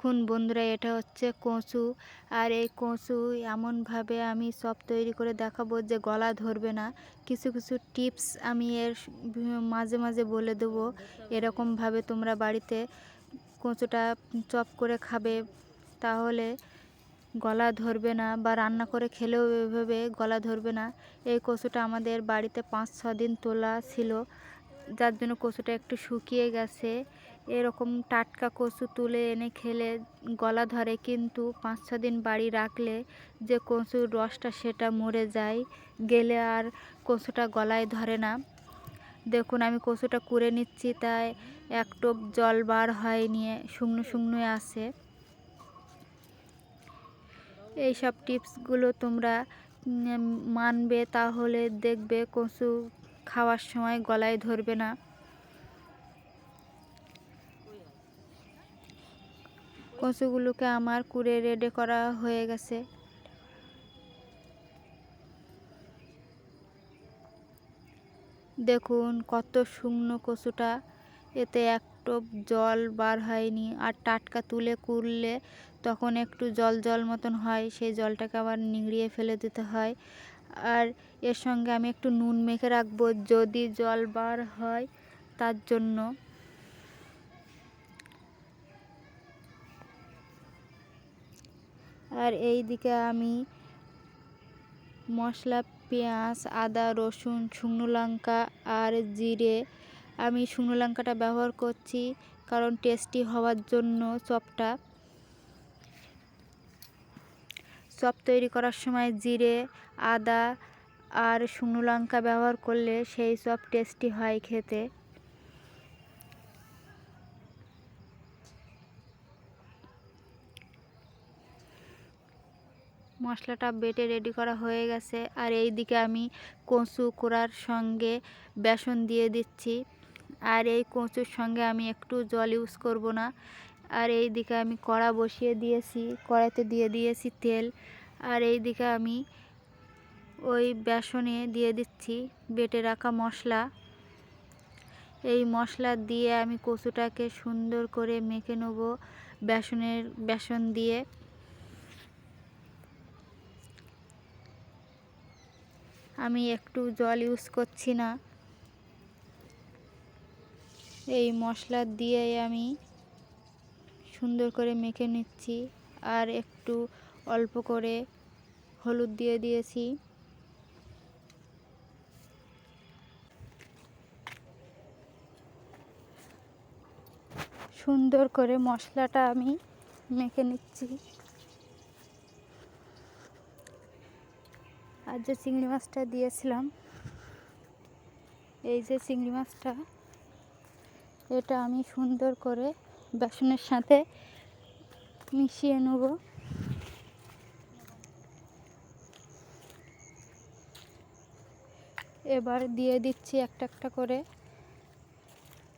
দেখুন বন্ধুরা এটা হচ্ছে কচু। আর এই কচু এমনভাবে আমি সব তৈরি করে দেখাবো যে গলা ধরবে না। কিছু কিছু টিপস আমি এর মাঝে মাঝে বলে দেবো। এরকমভাবে তোমরা বাড়িতে কচুটা চপ করে খাবে তাহলে গলা ধরবে না বা রান্না করে খেলেও এভাবে গলা ধরবে না। এই কচুটা আমাদের বাড়িতে পাঁচ, ছ দিন তোলা ছিল। যার জন্য কচুটা একটু শুকিয়ে গেছে। এরকম টাটকা কচু তুলে এনে খেলে গলা ধরে কিন্তু পাঁচ ছ দিন বাড়ি রাখলে যে কচুর রসটা সেটা মরে যায়, গেলে আর কচুটা গলায় ধরে না। দেখুন, আমি কচুটা কুড়ে নিচ্ছি, তাই এক টোপ জল বার হয় নিয়ে শুকনো শুকনোই আছে। এই সব টিপসগুলো তোমরা মানবে, তাহলে দেখবে কচু খাওয়ার সময় গলায় ধরবে না। কচুগুলোকে আমার কুড়ে রেডি করা হয়ে গেছে। দেখুন কত শুকনো কচুটা। এতে এক টোপ জল বার হয়নি আর টাটকা তুলে কুড়লে তখন একটু জল জল মতন হয়, সেই জলটাকে আবার নিংড়িয়ে ফেলে দিতে হয়। আর এর সঙ্গে আমি একটু নুন মেখে রাখব যদি জল বার হয় তার জন্য। আর এই দিকে আমি মশলা, পেঁয়াজ, আদা, রসুন, শুকনো লঙ্কা আর জিরে আমি শুকনো লঙ্কাটা ব্যবহার করছি কারণ টেস্টি হওয়ার জন্য চপটা। চপ তৈরি করার সময় জিরে, আদা আর শুকনো লঙ্কা ব্যবহার করলে সেই চপ টেস্টি হয় খেতে। মশলাটা বেটে রেডি করা হয়ে গেছে। আর এই দিকে আমি কচু কোড়ার সঙ্গে বেসন দিয়ে দিচ্ছি। আর এই কচুর সঙ্গে আমি একটু জল ইউজ করব না। আর এই দিকে আমি কড়া বসিয়ে দিয়েছি, কড়াইতে দিয়ে দিয়েছি তেল। আর এই দিকে আমি ওই বেসনে দিয়ে দিচ্ছি বেটে রাখা মশলা। এই মশলা দিয়ে আমি কচুটাকে সুন্দর করে মেখে নেব বেসনের, বেসন দিয়ে। আমি একটু জল ইউজ করছি না। এই মশলা দিয়ে আমি সুন্দর করে মেখে নিচ্ছি আর একটু অল্প করে হলুদ দিয়ে দিয়েছি। সুন্দর করে মশলাটা আমি মেখে নিচ্ছি। যে চিংড়ি মাছটা দিয়েছিলাম, এই যে চিংড়ি মাছটা, এটা আমি সুন্দর করে বেসনের সাথে মিশিয়ে নেব। এবার দিয়ে দিচ্ছি একটা একটা করে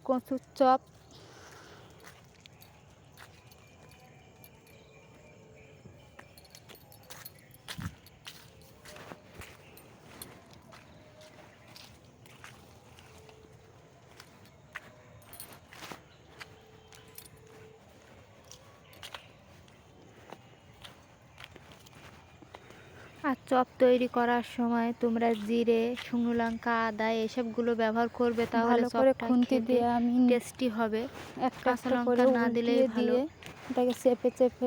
কচুর চপ। আর চপ তৈরি করার সময় তোমরা জিরে শুকনো লঙ্কা আদা এসবগুলো ব্যবহার করবে তাহলে করে খুন্তি দিয়ে আমি টেস্টি হবে। এক কাঁচা লঙ্কা না দিলে ভালো। এটাকে চেপে চেপে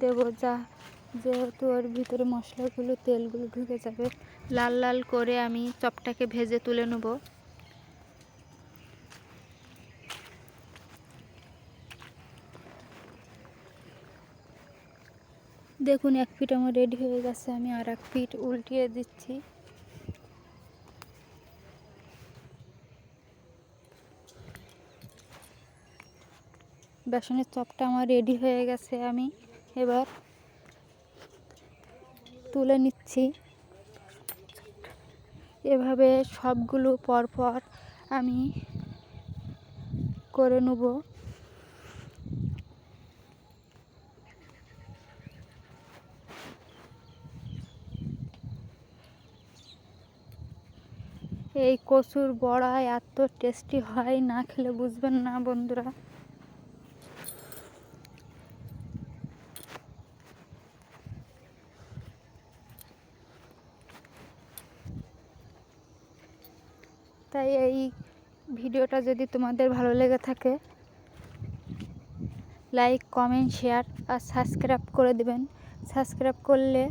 দেবো যা যেহেতু ওর ভিতরে মশলাগুলো তেলগুলো ঢুকে যাবে। লাল লাল করে আমি চপটাকে ভেজে তুলে নেব। দেখুন, এক ফিট আমার রেডি হয়ে গেছে, আমি আর এক ফিট উল্টিয়ে দিচ্ছি। বেসনের চপটা আমার রেডি হয়ে গেছে, আমি এবার তুলে নিচ্ছি। এভাবে সবগুলো পরপর আমি করে নেব। এই কচুর বড়া এত টেস্টি হয়, না খেলে বুঝবেন না বন্ধুরা। তাই এই ভিডিওটা যদি তোমাদের ভালো লেগে থাকে, লাইক, কমেন্ট, শেয়ার আর সাবস্ক্রাইব করে দেবেন। সাবস্ক্রাইব করলে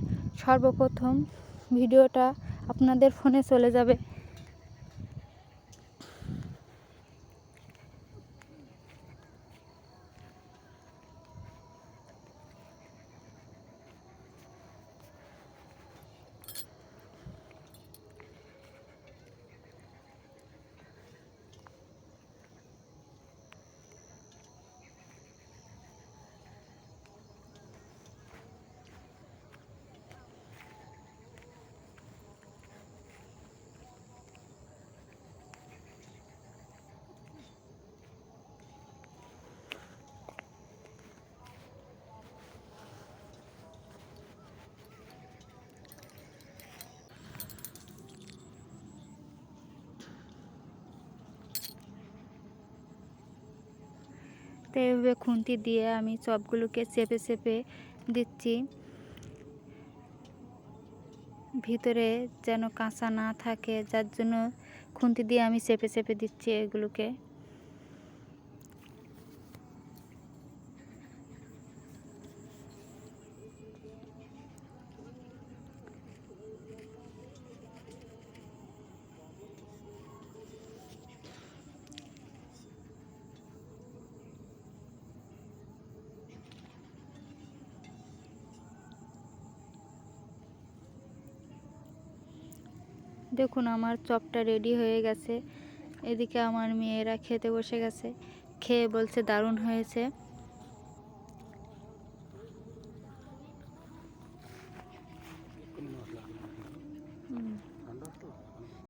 সর্বপ্রথম ভিডিওটা আপনাদের ফোনে চলে যাবে। তো এইভাবে খুন্তি দিয়ে আমি চপগুলোকে চেপে চেপে দিচ্ছি। ভিতরে যেন কাঁচা না থাকে, যার জন্য খুন্তি দিয়ে আমি চেপে চেপে দিচ্ছি এগুলোকে। দেখুন আমার চপটা রেডি হয়ে গেছে। এদিকে আমার মেয়েরা খেতে বসে গেছে। খেয়ে বলছে দারুণ হয়েছে।